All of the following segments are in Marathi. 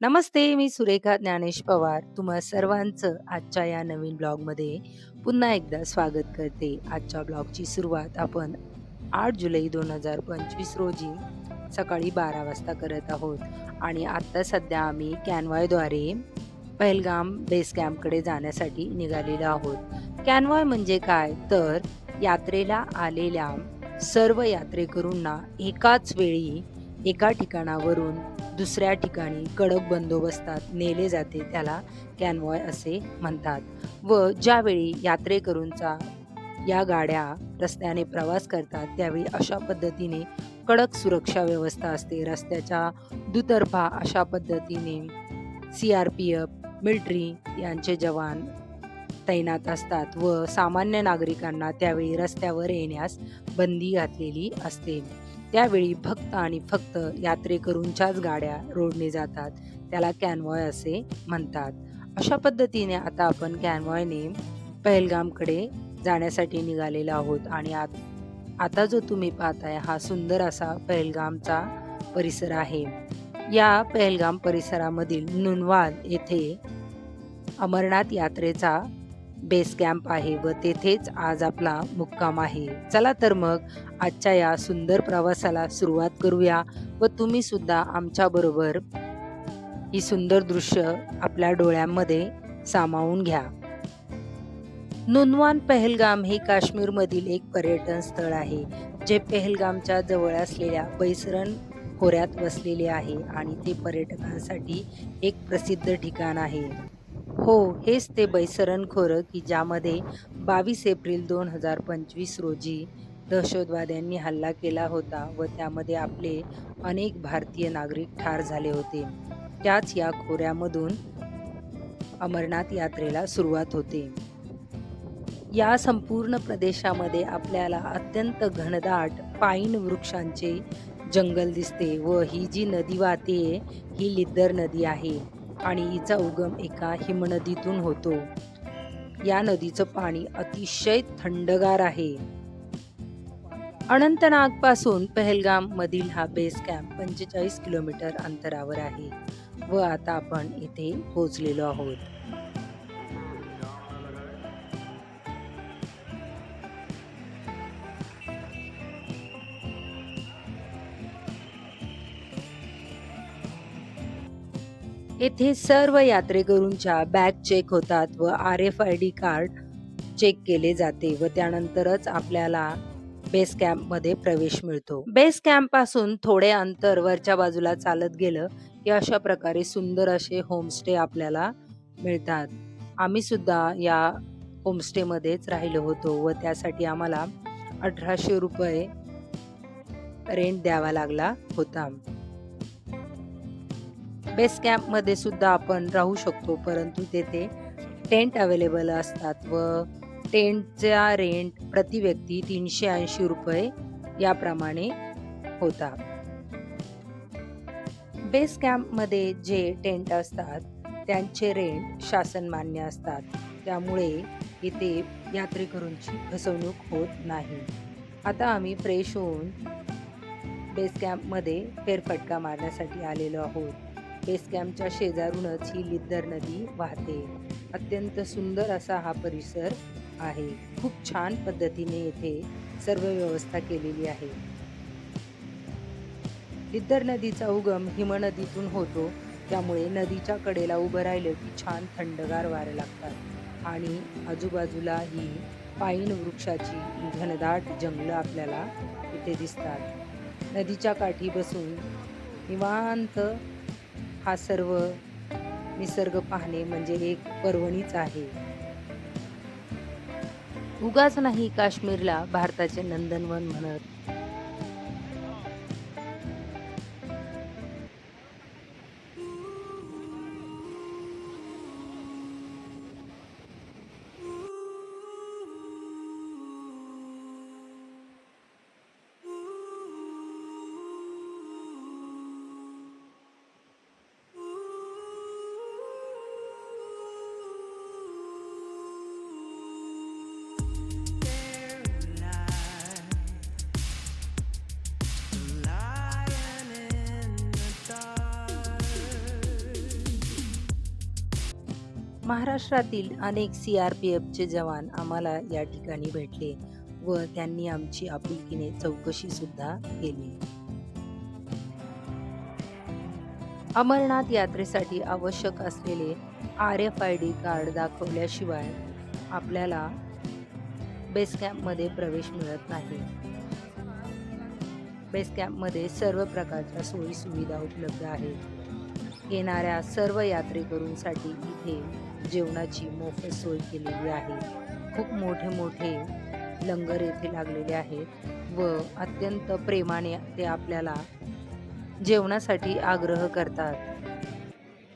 नमस्ते, मी सुरेखा ज्ञानेश पवार. तुम्हा सर्वांचं आजच्या या नवीन ब्लॉगमध्ये पुन्हा एकदा स्वागत करते. आजच्या ब्लॉगची सुरुवात आपण आठ जुलै 2025 रोजी सकाळी 12 वाजता करत आहोत आणि आत्ता सध्या आम्ही कॅनवॉयद्वारे पहलगाम बेस कॅम्पकडे जाण्यासाठी निघालेलो आहोत. कॅनवॉय म्हणजे काय? तर यात्रेला आलेल्या सर्व यात्रेकरूंना एकाच वेळी एका ठिकाणावरून दुसऱ्या ठिकाणी कडक बंदोबस्तात नेले जाते त्याला कॅनवॉय असे म्हणतात व ज्यावेळी यात्रेकरूंचा या गाड्या रस्त्याने प्रवास करतात त्यावेळी अशा पद्धतीने कडक सुरक्षा व्यवस्था असते. रस्त्याच्या दुतर्फा अशा पद्धतीने C R P F military यांचे जवान तैनात असतात व सामान्य नागरिकांना त्यावेळी रस्त्यावर येण्यास बंदी घातलेली असते. त्यावेळी फक्त आणि फक्त यात्रेकरूंच्याच गाड्या रोडने जातात. त्याला कॅनवॉय असे म्हणतात. अशा पद्धतीने आता आपण कॅनवॉयने पहलगामकडे जाण्यासाठी निघालेलो आहोत आणि आत आता जो तुम्ही पाहताय हा सुंदर असा पहलगामचा परिसर आहे. या पहलगाम परिसरामधील नुनवाल येथे अमरनाथ यात्रेचा बेस कॅम्प आहे व तेथेच आज आपला मुक्काम आहे. चला तर मग आजच्या या सुंदर प्रवासाला सुरुवात करूया व तुम्ही सुद्धा आमच्या बरोबर ही सुंदर दृश्य आपल्या डोळ्यांमध्ये सामावून घ्या. नुनवान पहलगाम हे काश्मीरमधील एक पर्यटन स्थळ आहे जे पहलगामच्या जवळ असलेल्या बैसरण खोऱ्यात वसलेले आहे आणि ते पर्यटकांसाठी एक प्रसिद्ध ठिकाण आहे. हो हेच ते बैसरण खोरं की ज्यामध्ये बावीस एप्रिल दोन हजार पंचवीस रोजी दहशतवाद्यांनी हल्ला केला होता व त्यामध्ये आपले अनेक भारतीय नागरिक ठार झाले होते. त्याच या खोऱ्यामधून अमरनाथ यात्रेला सुरुवात होते. या संपूर्ण प्रदेशामध्ये आपल्याला अत्यंत घनदाट पाईन वृक्षांचे जंगल दिसते व ही जी नदी वाहते ही लिद्दर नदी आहे. आणि हिचा उगम एका हिमनदीतून होतो. या नदीचं पाणी अतिशय थंडगार आहे. अनंतनागपासून पहलगाम मधील हा बेस कॅम्प पंचेचाळीस किलोमीटर अंतरावर आहे व आता आपण इथे पोहोचलेलो आहोत. येथे सर्व यात्रेकरूंच्या बॅग चेक होतात व R F I D card check केले जाते व त्यानंतरच आपल्याला बेस कॅम्पमध्ये प्रवेश मिळतो. बेस कॅम्पपासून थोडे अंतर वरच्या बाजूला चालत गेलं की अशा प्रकारे सुंदर असे होमस्टे आपल्याला मिळतात. आम्ही सुद्धा या होमस्टे मध्येच राहिलो होतो व त्यासाठी आम्हाला अठराशे रुपये रेंट द्यावा लागला होता. बेस कॅम्पमध्ये सुद्धा आपण राहू शकतो परंतु तेथे टेंट अवेलेबल असतात व टेंटचा रेंट प्रति व्यक्ती तीनशे ऐंशी रुपये याप्रमाणे होता. बेस कॅम्पमध्ये जे टेंट असतात त्यांचे रेंट शासन मान्य असतात. त्यामुळे इथे यात्रेकरूंची फसवणूक होत नाही. आता आम्ही फ्रेश होऊन बेस कॅम्पमध्ये फेरफटका मारण्यासाठी आलेलो आहोत. बेस कॅम्पच्या शेजारूनच ही लिद्दर नदी वाहते. अत्यंत सुंदर असा हा परिसर आहे. खूप छान पद्धतीने येथे सर्व व्यवस्था केलेली आहे. लिद्दर नदीचा उगम हिमनदीतून होतो. त्यामुळे नदीच्या कडेला उभं राहिलं की छान थंडगार वारे लागतात. आणि आजूबाजूला ही पाईन वृक्षाची घनदाट जंगलं आपल्याला इथे दिसतात. नदीच्या काठी बसून निवांत हा सर्व निसर्ग पाहणे म्हणजे एक पर्वणीच आहे. उगाच नाही काश्मीरला भारताचे नंदनवन म्हणत. महाराष्ट्रातील अनेक सी आर पी एफचे जवान आम्हाला या ठिकाणी भेटले व त्यांनी आमची आपुलकीने चौकशी सुद्धा केली. अमरनाथ यात्रेसाठी आवश्यक असलेले R F I D card दाखवल्याशिवाय आपल्याला बेस कॅम्पमध्ये प्रवेश मिळत नाही. बेस कॅम्पमध्ये सर्व प्रकारच्या सोयी सुविधा उपलब्ध आहेत. येणाऱ्या सर्व यात्रेकरूंसाठी इथे जेवणाची मोफत सोय केलेली आहे. खूप मोठे मोठे लंगर येथे लागलेले आहेत व अत्यंत प्रेमाने ते आपल्याला जेवणासाठी आग्रह करतात.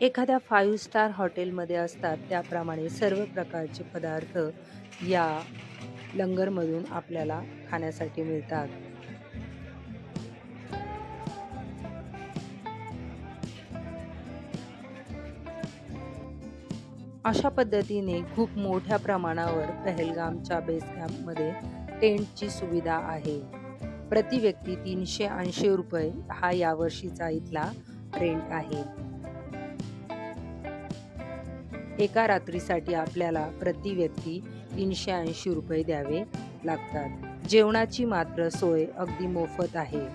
एखाद्या फाईव्ह स्टार हॉटेलमध्ये असतात त्याप्रमाणे सर्व प्रकारचे पदार्थ या लंगरमधून आपल्याला खाण्यासाठी मिळतात. अशा पद्धतीने खूप मोठ्या प्रमाणावर पहलगामच्या बेस कॅम्पमध्ये टेंटची सुविधा आहे. प्रति व्यक्ती तीनशे ऐंशी रुपये हा यावर्षीचा इथला रेंट आहे. एका रात्रीसाठी आपल्याला प्रति व्यक्ती तीनशे ऐंशी रुपये द्यावे लागतात. जेवणाची मात्र सोय अगदी मोफत आहे.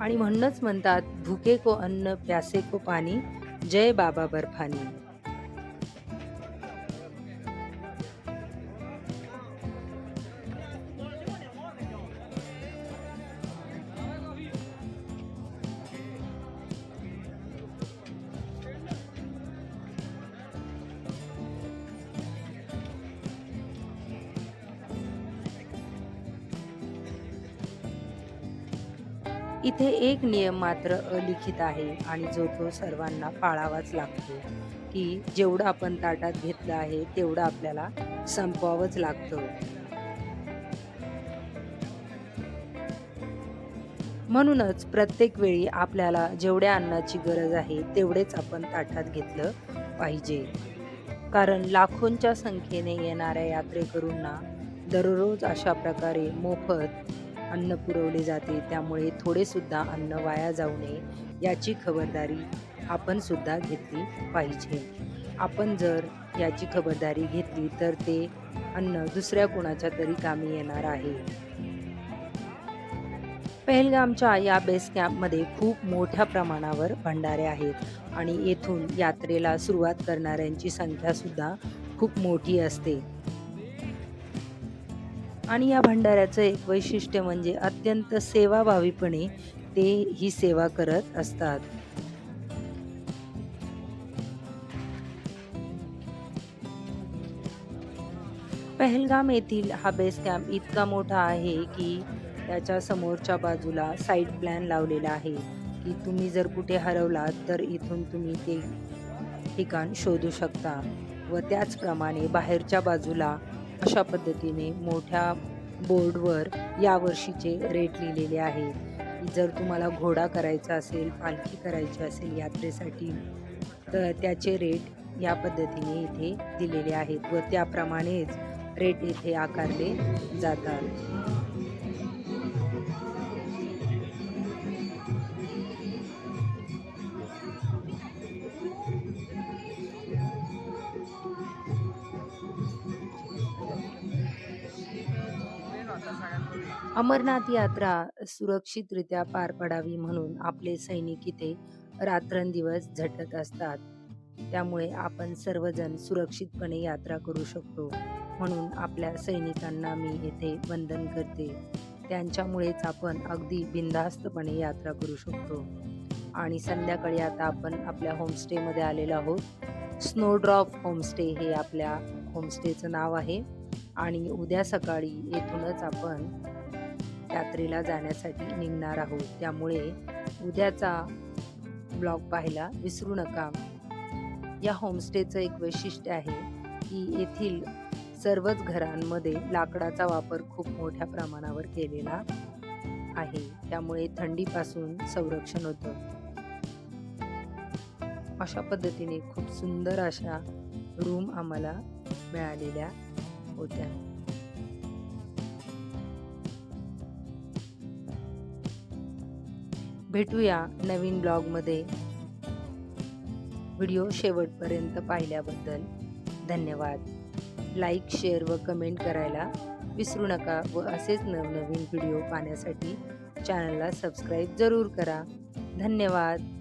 आणि म्हणूनच म्हणतात भुके को अन्न प्यासे को पाणी जय बाबा बर्फानी. इथे एक नियम मात्र अलिखित आहे आणि जो तो सर्वांना पाळावाच लागतो की जेवढं आपण ताटात घेतलं आहे तेवढं आपल्याला संपवावंच लागतं. म्हणूनच प्रत्येक वेळी आपल्याला जेवढ्या अन्नाची गरज आहे तेवढेच आपण ताटात घेतलं पाहिजे. कारण लाखोंच्या संख्येने येणाऱ्या यात्रेकरूंना दररोज अशा प्रकारे मोफत अन्न पुरवले जाते. त्यामुळे थोडेसुद्धा अन्न वाया जाऊ नये याची खबरदारी आपण सुद्धा घेतली पाहिजे. आपण जर याची खबरदारी घेतली तर ते अन्न दुसऱ्या कोणाच्या तरी कामी येणार आहे. पहलगामच्या या बेस कॅम्पमध्ये खूप मोठ्या प्रमाणावर भंडारे आहेत आणि येथून यात्रेला सुरुवात करणाऱ्यांची संख्यासुद्धा खूप मोठी असते. आणि या भंडाऱ्याचं एक वैशिष्ट्य म्हणजे अत्यंत सेवाभावीपणे ते ही सेवा करत असतात. पहलगाम येथील हा बेस कॅम्प इतका मोठा आहे की त्याच्या समोरच्या बाजूला साईड प्लॅन लावलेला आहे की तुम्ही जर कुठे हरवलात तर इथून तुम्ही ते ठिकाण शोधू शकता व त्याचप्रमाणे बाहेरच्या बाजूला अशा पद्धतीने मोठ्या बोर्डवर यावर्षीचे रेट लिहिलेले आहेत जर तुम्हाला घोडा करायचा असेल पालखी करायची असेल यात्रेसाठी तर त्याचे रेट या पद्धतीने इथे दिलेले आहेत व त्याप्रमाणेच रेट इथे आकारले जातात. अमरनाथ यात्रा सुरक्षितरित्या पार पडावी म्हणून आपले सैनिक इथे रात्रंदिवस झटत असतात. त्यामुळे आपण सर्वजण सुरक्षितपणे यात्रा करू शकतो म्हणून आपल्या सैनिकांना मी येथे वंदन करते. त्यांच्यामुळेच आपण अगदी बिनधास्तपणे यात्रा करू शकतो. आणि संध्याकाळी आता आपण आपल्या होमस्टेमध्ये आलेलो आहोत. स्नोड्रॉप होमस्टे हे आपल्या होमस्टेचं नाव आहे. आणि उद्या सकाळी येथूनच आपण यात्रेला जाण्यासाठी निघणार आहोत. त्यामुळे उद्याचा ब्लॉग पाहायला विसरू नका. या होमस्टेचं एक वैशिष्ट्य आहे की येथील सर्वच घरांमध्ये लाकडाचा वापर खूप मोठ्या प्रमाणावर केलेला आहे. त्यामुळे थंडीपासून संरक्षण होतं. अशा पद्धतीने खूप सुंदर अशा रूम आम्हाला मिळालेल्या होत्या. भेटूया नवीन ब्लॉगमध्ये. व्हिडिओ शेवटपर्यंत पाहिल्याबद्दल धन्यवाद. लाईक शेअर व कमेंट करायला विसरू नका व असेच नवनवीन व्हिडिओ पाहण्यासाठी चॅनलला सबस्क्राईब जरूर करा. धन्यवाद.